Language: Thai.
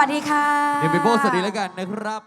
วัสดีค่ะ เดี๋ยวไปโพสสวัสดีแล้วกันนะครับ